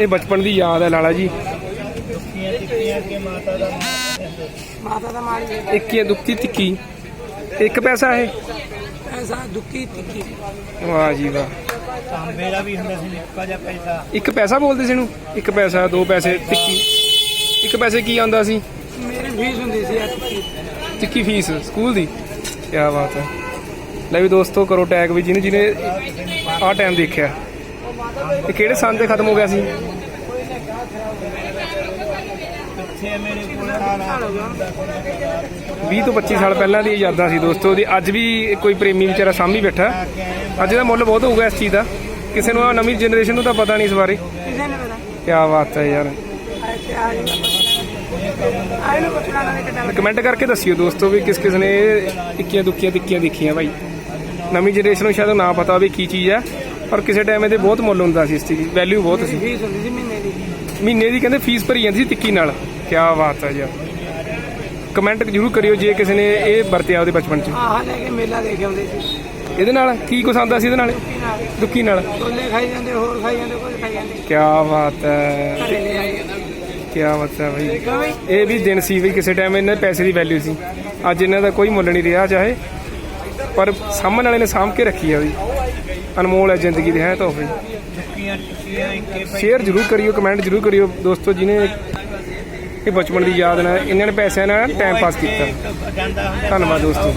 ਇਹ ਬਚਪਨ ਦੀ ਯਾਦ ਹੈ ਲਾਲਾ ਜੀ। ਮਾਤਾ ਦਾ ਮਾਤਾ ਦਾ ਮਾਰੀ ਇੱਕ ਹੀ ਹੈ ਦੁੱਖੀ ਤਿੱਕੀ ਇੱਕ ਪੈਸਾ ਇਹ? ਐਸਾ ਦੁੱਕੀ ਤਿੱਕੀ ਵਾਹ ਜੀ ਵਾਹ। ਤਾਂਬੇ ਦਾ ਵੀ ਹੁੰਦਾ ਸੀ ਨਿੱਕਾ ਜਿਹਾ ਪੈਸਾ। ਇੱਕ ਪੈਸਾ ਬੋਲਦੇ ਸੀ ਇਹਨੂੰ? ਇੱਕ ਪੈਸਾ ਦੋ ਪੈਸੇ ਟਿੱਕੀ ਇੱਕ ਪੈਸੇ ਕੀ ਆਉਂਦਾ ਸੀ? ਮੇਰੀ ਫੀਸ ਹੁੰਦੀ ਸੀ ਤਿੱਕੀ ਟਿੱਕੀ ਫੀਸ ਸਕੂਲ ਦੀ? ਕੀ ਬਾਤ ਹੈ। ਲੈ ਵੀ ਦੋਸਤੋ ਕਰੋ ਟੈਗ ਵੀ ਜਿਹਨੇ ਜਿਹਨੇ ਆਹ ਟਾਈਮ ਦੇਖਿਆ। ਇਹ ਕਿਹੜੇ ਸਾਲ ਤੇ ਖਤਮ ਹੋ ਗਿਆ ਸੀ? 20 ਤੋਂ 25 ਸਾਲ ਪਹਿਲਾਂ ਦੀ ਯਾਦਾਂ ਸੀ ਦੋਸਤੋ ਦੀ ਅੱਜ ਵੀ ਕੋਈ ਪ੍ਰੇਮੀ ਵਿਚਾਰਾ ਸਾਹਮਣੇ ਬੈਠਾ। ਅੱਜ ਦਾ ਮੁੱਲ ਬਹੁਤ ਹੋਊਗਾ ਇਸ ਚੀਜ਼ ਦਾ। ਕਿਸੇ ਨੂੰ ਨਵੀਂ ਜਨਰੇਸ਼ਨ ਨੂੰ ਤਾਂ ਪਤਾ ਨਹੀਂ ਇਸ ਬਾਰੇ। ਕਿਸੇ ਨੇ ਪਤਾ। ਕੀ ਬਾਤ ਹੈ ਯਾਰ। ਕਮੈਂਟ ਕਰਕੇ ਦੱਸਿਓ ਦੋਸਤੋ ਵੀ ਕਿਸ ਕਿਸ ਨੇ ਇੱਕੀਆਂ ਦੁੱਕੀਆਂ ਟਿੱਕੀਆਂ ਦੇਖੀਆਂ ਭਾਈ ਨਵੀਂ ਜਨਰੇਸ਼ਨ ਨੂੰ ਸ਼ਾਇਦ ਨਾ ਪਤਾ ਹੋਵੇ ਕੀ ਚੀਜ਼ ਹੈ ਪਰ ਕਿਸੇ ਟਾਈਮ ਇਹਦੇ ਬਹੁਤ ਮੁੱਲ ਹੁੰਦਾ ਸੀ ਇਸ ਚੀਜ਼ ਦੀ ਵੈਲਿਊ ਬਹੁਤ ਸੀ। ਫੀਸ ਹੁੰਦੀ ਸੀ ਮਹੀਨੇ ਦੀ। ਮਹੀਨੇ ਦੀ ਕਹਿੰਦੇ ਫੀਸ ਭਰੀ ਜਾਂਦੀ ਸੀ ਟਿੱਕੀ ਨਾਲ। ਕੀ ਬਾਤ ਹੈ ਯਾਰ। ਕਮੈਂਟ ਜ਼ਰੂਰ ਕਰਿਓ ਜੇ ਕਿਸੇ ਨੇ ਇਹ ਵਰਤਿਆ ਉਹਦੇ ਬਚਪਨ 'ਚ। ਆਹ ਲੈ ਕੇ ਮੇਲਾ ਦੇਖ ਆਉਂਦੇ ਸੀ। ਇਹਦੇ ਨਾਲ ਕੀ ਕੁਛ ਆਉਂਦਾ ਸੀ ਇਹਦੇ ਨਾਲ? ਦੁੱਕੀ ਨਾਲ। ਛੋਲੇ ਖਾਈ ਜਾਂਦੇ ਹੋਰ ਖਾਈ ਜਾਂਦੇ ਕੁਝ ਖਾਈ ਜਾਂਦੇ। ਕੀ ਬਾਤ ਹੈ ਘਰੇ ਲੈ ਆਈ ਜਾਂਦੇ। ਕੀ ਬਾਤ ਹੈ ਭਾਈ ਇਹ ਵੀ ਦਿਨ ਸੀ ਵੀ ਕਿਸੇ ਟਾਈਮ ਇਹਨਾਂ ਦੇ ਪੈਸੇ ਦੀ ਵੈਲਿਊ ਸੀ। ਅੱਜ ਇਹਨਾਂ ਦਾ ਕੋਈ ਮੁੱਲ ਨਹੀਂ ਰਿਹਾ ਚਾਹੇ। ਪਰ ਸਾਹਮਣੇ ਵਾਲੇ ਨੇ ਸਾਂਭ ਕੇ ਰੱਖੀ ਆ ਵੀ ਅਨਮੋਲ ਹੈ, ਜ਼ਿੰਦਗੀ ਦੇ ਹੈ ਤੋਹਫੇ ਟਿੱਕੀਆਂ ਟਿੱਕੀਆਂ ਇੱਕੇ ਸ਼ੇਅਰ ਜ਼ਰੂਰ ਕਰਿਓ, ਕਮੈਂਟ ਜ਼ਰੂਰ ਕਰਿਓ ਦੋਸਤੋ ਜਿਨੇ ਇਹ ਬਚਪਨ ਦੀ ਯਾਦ ਨਾਲ ਇਹਨਾਂ ਨੇ ਪੈਸਿਆਂ ਨਾਲ ਟਾਈਮ ਪਾਸ ਕੀਤਾ। ਧੰਨਵਾਦ ਦੋਸਤੋ।